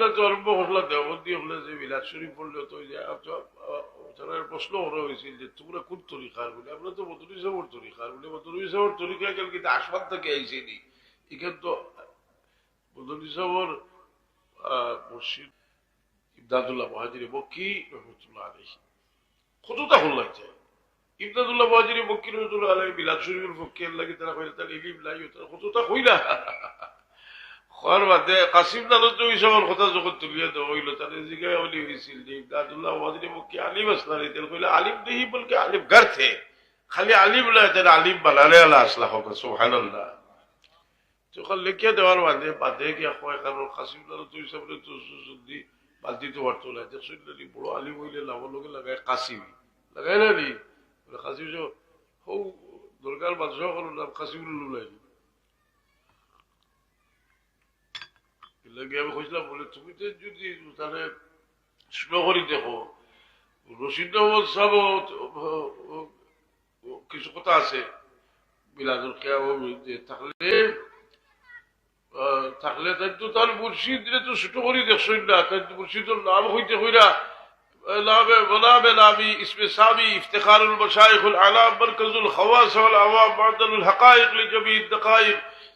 হলে তো আরম্ভ করলা দেওবন্দি হলে যে বিলাস শরীফ পড়লে তো প্রশ্ন করা হয়েছিল যে তোমরা কোন আমরা তো কিন্তু থেকে এখান তো মহাজির রহমতুল্লাহ কতটা হল লাগছে? ইমদাদুল্লাহ মহাজির রহমতুল্লাহ আলহী বিলাস শরীফের পক্ষে তারা কইলে তার ইলিম নাই তারা কতটা কইলা? খোয়ার বাদে কাসিম দালত হিসাবের কথা যখন তুলিয়ে দেওয়া তাহলে জিজ্ঞাসা বলি হয়েছিল যে ইমদাদুল্লাহ মহাজির মুখে আলিম আসলানি তেল কইলে আলিম দেহি খালি আলিম নয় তাহলে আলিম বানালে আল্লাহ আসলা হোক সুবহানাল্লাহ তখন লিখিয়ে দেওয়ার বাদে বাদে গিয়া কয় কারণ কাসিম দালত হিসাবে তো যদি বালতি তো পারতো না যে শুনলি বড় আলিম হইলে লাভ লগে লাগায় কাসিম লাগাই না নি কাসিম হৌ দরকার বাদশাহ করুন নাম কাসিম লুলাই আমি কইছিলাম বলে, তুমি তো যদি তাহলে স্লো করি দেখো। রশিদ সব কিছু কথা আছে। বিলাদুল কেয়ামর তাহলে তাহলে তাই তো তার মুর্শিদ তো ছোট করি দেখছই না। তাই তো মুর্শিদর নাম হইতে হইরা নামে বনামে নামি, ইসমে সামি, ইফতেখারুল মশাইখুল আলাম, মরকজুল খওয়াস আওয়াম বাদালুল হকাইক লিজমি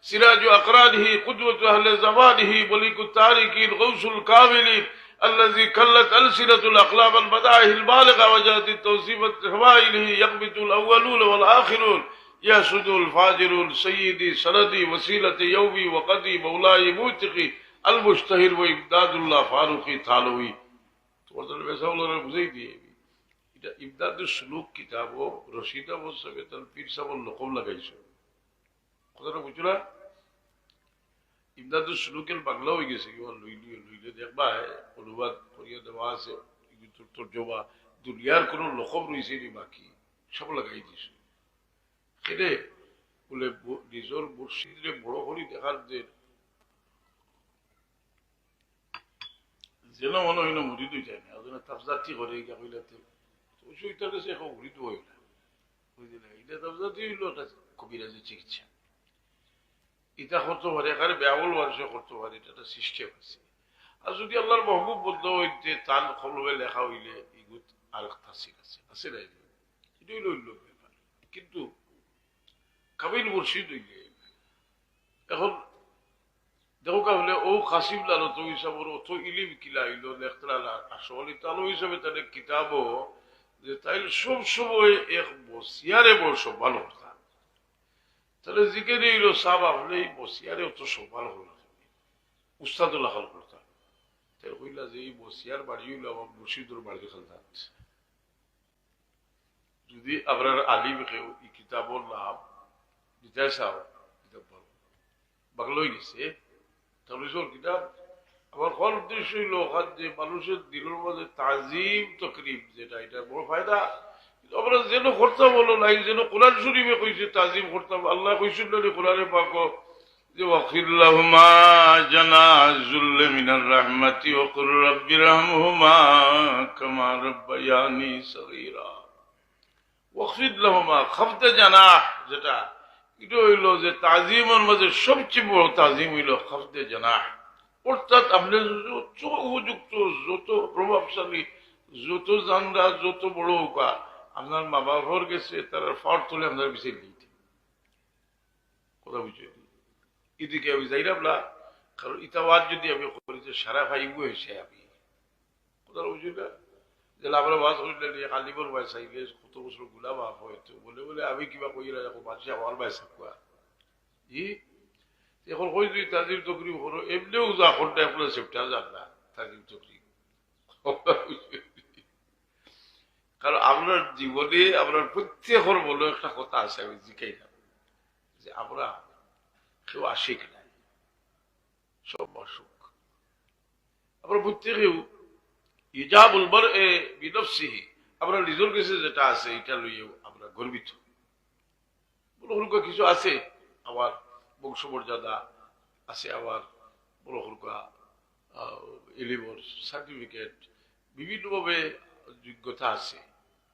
سراج أقرانه قدوة أهل زمانه ملك التاركين غوث الكاملين الذي كلت ألسنة الأقلام المداعي البالغة وجاءت التوصيف فوائله يقبض الأولون والآخرون يسد الفاجرون سيدي سندي وسيلة يومي وقدي مولاي موتقي المشتهر وإمداد الله فاروقي ثانوي তোমাদের বেসাউলারা বুঝাই দিয়ে এটা ইমদাদের সুলুক কিতাব ও রশিদা বসবে তার পীর সাবল লকম লাগাইছে কথাটা বুঝছ না? বাংলা হয়ে গেছে লইলি দেখবা অনুবাদ করিয়া দেওয়া আছে। তোর তর্জমা দুনিয়ার কোন লকম রয়েছে নি বাকি? সব লাগাই দিছে। সেটা বলে নিজের বড় করি দেখার যে যেন মনে হয় না যায় না। ওজনে তাফজাতি করে গিয়া কইলা তো ওই সুইটার কাছে এখন হইল এটা তাফজাতি হইল একটা কবিরাজি চিকিৎসা। এটা করতে পারে এখানে ব্যাবল মানুষ করতে পারে, এটা একটা সিস্টেম আছে। আর যদি আল্লাহর মহবুব বদ্ধ হইতে তার কলমে লেখা হইলে ইগুত আর সিক আছে আছে না এটা হইল ব্যাপার। কিন্তু কাবিল মুর্শিদ হইলে এখন দেখো হলে ও কাসিম লালো তো হিসাবর অত ইলিম কিলা হইল লেখতরা আসল ইতালো হিসাবে তাদের কিতাবও যে তাইলে সব সময় এক বসিয়ারে সব্বাল কথা তাহলে জিকে দিল সাব হলে এই বসিয়ারে অত সব্বাল হল না উস্তাদুল্লাহ হল কইলা যে এই বসিয়ার বাড়ি হইল আমার মুর্শিদুর বাড়ি যদি আপনার আলিম কেউ এই কিতাবর নাম বিদায় সাহ কিতাব বলো বাংলোই গেছে। তাহলে কিতাব। আমার উদ্দেশ্য হইল যে মানুষের দিলের মধ্যে তাজিম তকরিম, যেটা এটা বড় ফায়দা। আমরা যেন বলো নাই যেন কোরআন শরীফে কইছে তাজিম আল্লাহ কোরআনে যে জানা যেটা হইল যে তাজিমের মধ্যে সবচেয়ে বড় তাজিম হইল খাফতে জানাহ। অর্থাৎ আপনি যত উপযুক্ত, যত প্রভাবশালী, যত জানরা যত বড় হোকা আপনার মা বাবার গেছে, তারা ফর তুলে আপনার বিষয় দিতে। কথা বুঝে এদিকে আমি যাই না কারণ ইতাবাদ যদি আমি করি যে সারা ভাইব হয়েছে আমি। কথা বুঝি না? যে আমরা বাস করলে নিয়ে কালিবর বাই চাইলে কত বছরগুলা বাপ হয়তো বলে বলে আমি কিবা কই না রাখো মানুষ আমার বাই চাকুয়া ই? এখন কই তুই তাজিম তকরি করো এমনিও যা করতে আপনার সেফটা যান না, তাজিম তকরি কারণ আপনার জীবনে আপনার প্রত্যেকের বলে একটা কথা আছে, আমি জিজ্ঞাই না যে আমরা কেউ আশিক নাই, সব অসুখ। আমরা প্রত্যেকেও ইজাবুল বর এ বিনফসিহি আমরা নিজের কাছে যেটা আছে, এটা লইয়েও আমরা গর্বিত। বড় কিছু আছে, আমার বংশমর্যাদা আছে, আমার বড় হলকা এলিবর সার্টিফিকেট বিভিন্নভাবে যোগ্যতা আছে।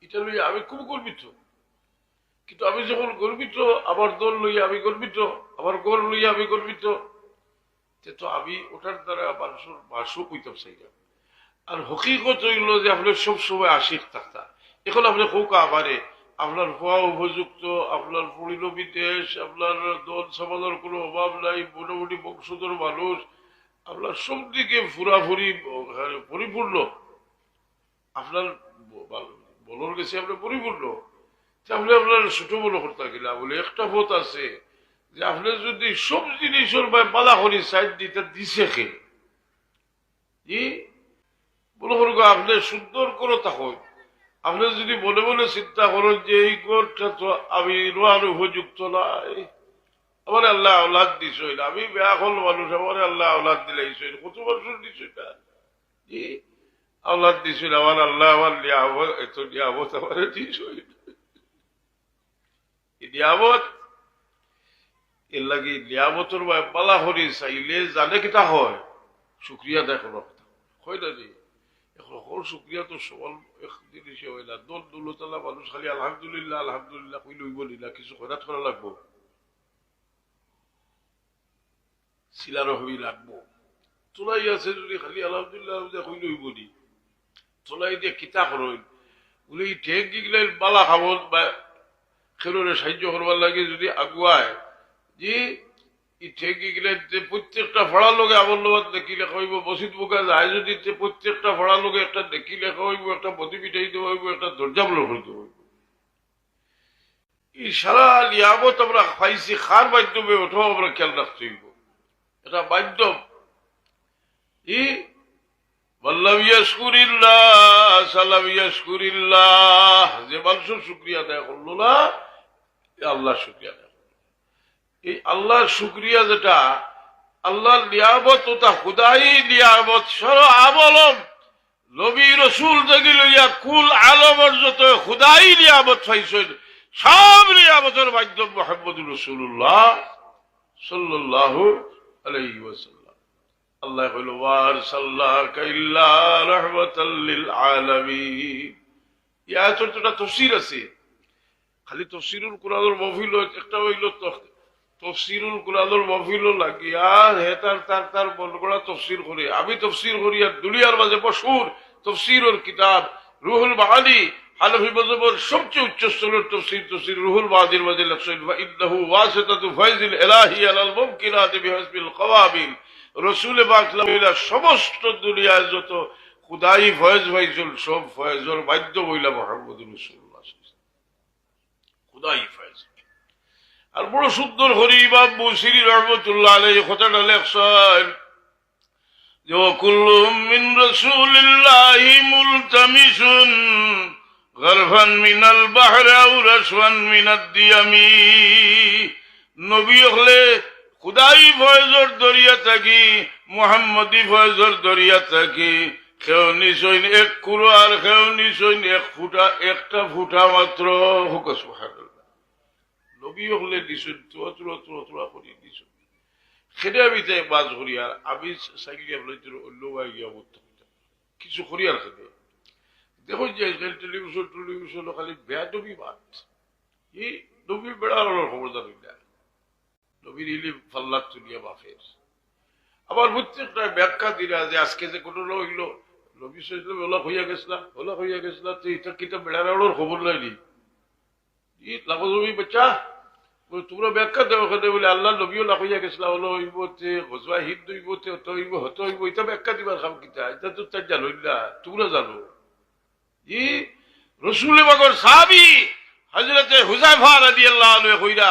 এটা লইয়া আমি খুব গর্বিত। কিন্তু আমি যখন গর্বিত আমার দল লইয়া আমি গর্বিত আমার গড় লইয়া আমি গর্বিত তে আমি ওটার দ্বারা মানুষের বাসও কইতাম চাইরা আর হকিকত হইল যে আপনার সব সময় আশিক থাকতা এখন আপনি খোকা আমারে আপনার হওয়া উপযুক্ত আপনার পরিল বিদেশ আপনার দল সমাজের কোনো অভাব নাই মোটামুটি বংশধর মানুষ আপনার সব দিকে ফুরাফুরি হ্যাঁ, পরিপূর্ণ। আপনার বলর গেছে আপনার পরিপূর্ণ তাহলে আপনার ছোট বড় করতে গেলা বলে, একটা পথ আছে যে আপনি যদি সব জিনিসের বা বালা করি, সাইড দিতে দিছে খে জি বলো আপনি সুন্দর করে থাকুন আপনি যদি মনে মনে চিন্তা করেন যে এই ঘরটা তো আমি রোয়ার উপযুক্ত নাই। আমার আল্লাহ আওলাদ দিছ আমি বেয়া হল মানুষ, আমার আল্লাহ আওলাদ দিলাইছিল কত দিছ না আওলাদ দিছিল আমার আল্লাহ, আমার এত নিয়ামত আমার নিয়ামত, এর লাগে নিয়ামতর পালা হরি চাইলে জানে কিতা হয়? শুক্রিয়া দেয় কথা। হয় না না? খালি আলহামদুলিল্লাহ আলহামদুলিল্লাহ কই লইব নিলা কিছু খরাত করা আছে যদি খালি আলহামদুলিল্লাহ কই লইব নি। তোলাই দিয়ে কিতা করইন বলে এই ঠেক গিগলাই বালা খাব বা খেলোরে সাহায্য করবার লাগে যদি আগুয়ায় যে ই ঠেকি গেলে যে প্রত্যেকটা ফড়ার লোকে আমার লগত দেখিলে কইব বসিত বোকা যায় যদি প্রত্যেকটা ফড়ার লোকে একটা দেখিলে কইব একটা বদি পিঠাই দেবো হইব, একটা দরজা বলে করে দেবো এই সারা লিয়াবত আমরা খাইছি খার মাধ্যমে ওঠাও আমরা খেয়াল রাখতে হইব। এটা মাধ্যম। ই যে মানুষের শুক্রিয়া দেয় করল আল্লাহ এই নিয়ামত নিয়ামত লইয়া কুল আলমর যত খুদাই নিয়ামত সব নিয়ামতের মাধ্যম মোহাম্মদ রসুল্লাহ সাল্লাহ আলাইহি কইল ওয়ার সাল্লাহ কাইল্লা রহমতাল্লিল আলামিন। ইয়া ছোটটা তফসির আছে। খালি তফসিরুল কোরআনুল মহফিল একটা হইল তফসিরুল কোরআনুল মহফিল লাগিয়া হে তার তার তার করা তফসির করে। আমি তফসির করি আর দুনিয়ার মাঝে প্রসুর তফসিরুল কিতাব, রুহুল বাহালি হানফি মজহবের সবচেয়ে উচ্চ স্তরের তফসির তফসির রুহুল বাহাদির মাঝে লেখছেন ইন্নাহু ওয়াসিতাতু ফাইজিল ইলাহি আলাল মুমকিনাতি বিহাসবিল কওয়াবিল রসুল বাকলামিলা সমস্ত দুনিয়ায় যত খুদাই ফয়েজ ভাইজুল সব ফয়েজর বাদ্য বইলা মোহাম্মদ রসুল্লাহ খুদাই ফয়েজ। আর বড় সুন্দর হরি ইমাম মুসিরি রহমতুল্লাহ আলাই কথাটা লেখছেন, যে মিন মুলতামিসুন মিনাল বাহরে দিয়ামি। নবী হলে খুদাই ফয়জর দরিয়া থাকি, মোহাম্মদী ফয়জর দরিয়া থাকি। কেউ নিশ্চয় এক কুরো আর কেউ নিশ্চয় এক ফুটা, একটা ফুটা মাত্র। হুক, সুবহানাল্লাহ। নবী হলে তোরা তোরা তোরা তোরা করি দিছুন সেটা আমি তাই বাজ করি আর আমি আপনার অন্য গিয়া বলতে কিছু করি আর দেখো যে টেলিভিশন টেলিভিশন খালি বেয়া নবী বাদ। এই নবী বেড়ার খবরদার নবীর ইলি ফাল্লার তুলিয়া বাফের আবার প্রত্যেকটা ব্যাখ্যা দিলা যে আজকে যে কোনো হইল, নবী সহিত ওলা হইয়া গেছিলা ওলা হইয়া গেছিলা তো এটা কিটা বেড়ার খবর লাইনি ই লাগো তুমি বাচ্চা তোমরা ব্যাখ্যা দেবো খেতে বলে আল্লাহ নবীও লাখ হইয়া গেছিলা হলো হইব তে হজুয়া হিদ হইব তে হত হইব হত হইব, এটা ব্যাখ্যা দিবার খাম কিতা? এটা তো তার জানো না, তোমরা জানো। ই রসুল বাগর সাহাবি হজরতে হুজাইফা রাদিয়াল্লাহু আনহু কইরা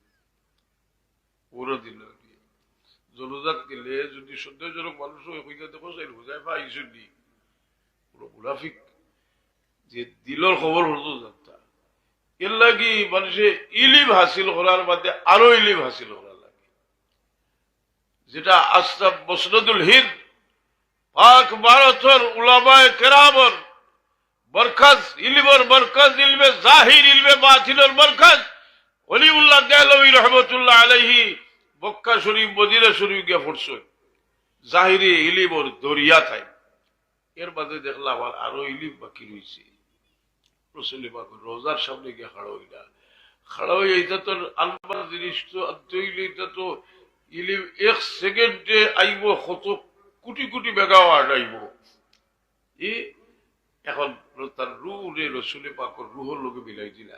উপরের দিন জনজাত গেলে যদি সন্দেহজনক মানুষ হয় যে দিলর খবর হতো যাত্রা। এর লাগি মানুষে ইলিম হাসিল করার মধ্যে আরও ইলিম হাসিল করার লাগে। যেটা আস্তাব মসনদুল হিন্দ, পাক ভারতের উলামায় কেরামর বরখাজ ইলমর বরখাজ ইলমে জাহির, ইলমে বাতিনের বরখাজ অলিউল্লাহ দেহলবী রহমতুল্লাহ আলহি বক্কা শরীফ, মদিনা শরীফ গিয়ে পড়ছে। জাহিরি ইলিমর দরিয়া তাই এর বাদে দেখলাম আমার আরও ইলিম বাকি রয়েছে রসুল রোজার সামনে গিয়ে খাড়া হই না খাড়া হই এটা তো আলমার জিনিস তো এটা তো ইলিম এক সেকেন্ডে আইব, কত কোটি কোটি মেগাওয়াট আইব। ই এখন তার রু রে রসুলে পাকর রুহর লোকে মিলাই দিলা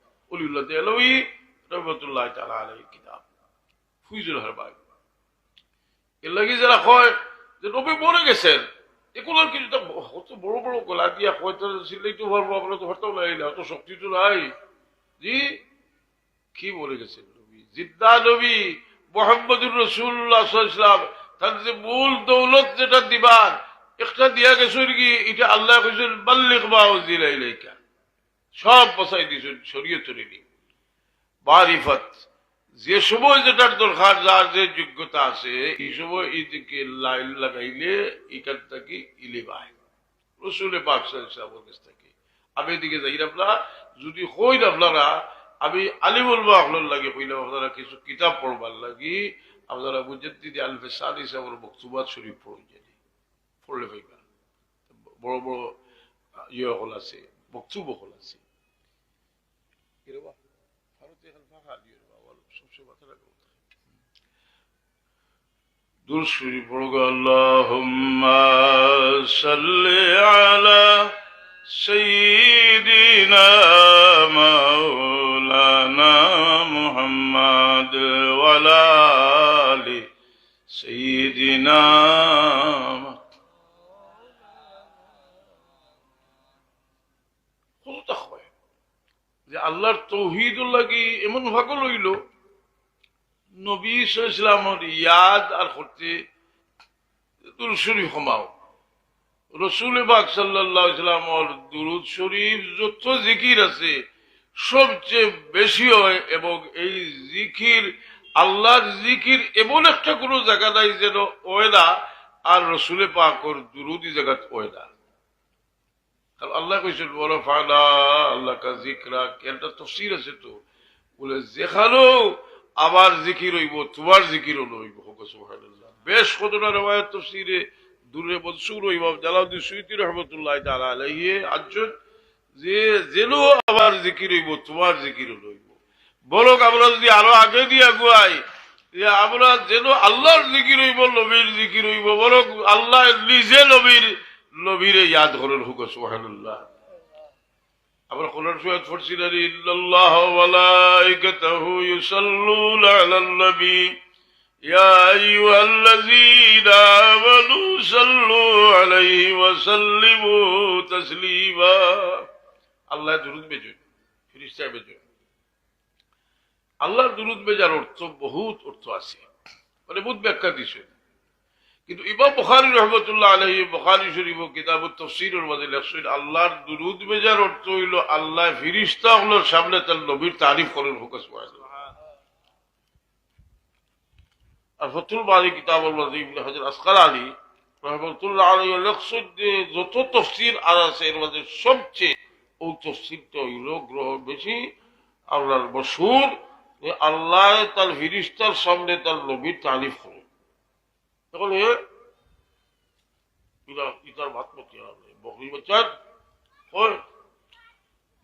যে নবী মরে গেছেন এগুলোর কিছু তো বড় বড় গলা দিয়া হয়তো আমরা তো নাই। জি, কি মরে গেছেন নবী? জিদ্দা নবী মোহাম্মদুর রসুল্লাহ ইসলাম মূল দৌলত যেটা দিবার, একটা দিয়া গেছেন কি এটা আল্লাহ কইছেন বাল্লিক বা ইলাইকা। সব বসাই দিয়েছেন শরীয় চরিনি মারিফত, যে সময় যেটার দরকার, যার যে যোগ্যতা আছে, এই সময় এইদিকে লাইন লাগাইলে এখান থেকে ইলিবায় রসুলে বাক্সের কাছ থেকে। আমি এদিকে যাই আপনারা, যদি হই আপনারা, আমি আলিমুল আপনার লাগে কইলাম আপনারা কিছু কিতাব পড়বার লাগি, আপনারা মুজাদ্দিদি আলফে সাদ হিসাবের বক্তবাদ শরীফ পড়ে জানি পড়লে পাইবা বড় বড় ইয়ে হল আছে। বক্তব্য হল আছে। কিরবা ভারতে এখন ফাঁকা দিয়ে সবসময় মাথা রাখব। দূর শরীফ পড়ব আল্লাহুম্মা সাল্লি আলা সাইয়্যিদিনা মাওলানা মুহাম্মদ ওয়া আলা আলি সাইয়্যিদিনা কতটা হয় যে আল্লাহর তৌহিদুল্লাহ কি এমন ভাগ লইল। নবী ইসলামর ইয়াদ আর করতে দুরুদ কমাও রসুল বাক সাল্লাহ ইসলামর দুরুদ শরীফ যত জিকির আছে, সবচেয়ে বেশি হয় এবং এই জিকির, আল্লাহর জিকির এমন একটা কোনো জায়গা নাই যেন ওয়েদা আর রসুলে পাকর দুরুদি জায়গাত ওয়েদা কারণ আল্লাহ কইছেন বড় ফানা আল্লাহ কা জিকরা একটা তফসির আছে তো। বলে যেখানেও আবার জিকির হইব, তোমার জিকিরও লইব হোক, সুবহানাল্লাহ। বেশ কতটা রবায়ত তফসিরে দূরে মনসুর ইমাম জালাউদ্দিন সুইতি রহমতুল্লাহ তাআলা আলাইহি আজজন যে যেন আবার জিকির হইব, তোমার জিকিরও লইব বলক আমরা যদি আরও আগে দিয়ে আগুয়াই যে আমরা যেন আল্লাহর জিকির হইব, নবীর জিকির হইব, বরং আল্লাহ নিজে নবীর নবীরে ইয়াদ করেন হুক সুবহানাল্লাহ আমরা কোরআন শরীফ পড়ছি না ইল্লাল্লাহ ওয়া মালাইকাতুহু ইউসাল্লুনা আলান নবী ইয়া আইয়ুহাল্লাযীনা আমানু সাল্লু আলাইহি ওয়া সাল্লিমু তাসলিমা আল্লাহ দুরূদ বেজুন ফেরেশতা বেজুন আল্লাহর দুরূদ বেজার অর্থ বহুত অর্থ আছে মানে বহুত ব্যাখ্যা দিছেন কিন্তু ইমাম বুখারি রহমতুল্লাহ আলহী বুখারি শরীফ কিতাব লেখছেন, আল্লাহর দুরুদ বেজার অর্থ হইল আল্লাহ ফিরিস্তা হলোর সামনে তার নবীর তারিফ করেন ফোকাস আর ফতুল আলী যত তফসির আর আছে, এর সবচেয়ে ও তফসিরটা হইল গ্রহ বেশি, আল্লাহর মশুর আল্লাহ তার ফিরিস্তার সামনে তার নবীর তারিফ তখন হে ইতার ভাত মতি হবে। বকরি বাচ্চার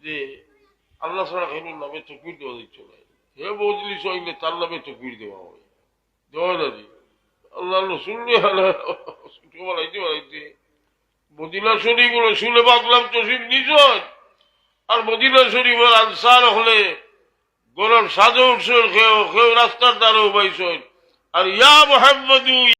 যে আল্লাহ ছাড়া হেনুর নামে তকবির দেওয়া দিচ্ছে না হে বজলিস হইলে তার নামে তকবির দেওয়া হয়। দেওয়া না আল্লাহ মদিনা শরীফ বাকলাম তসিম নিজয় আর আনসার হলে গরম সাজে উঠছেন, কেউ কেউ রাস্তার দ্বারা উপাইছেন আর ইয়া মোহাম্মদু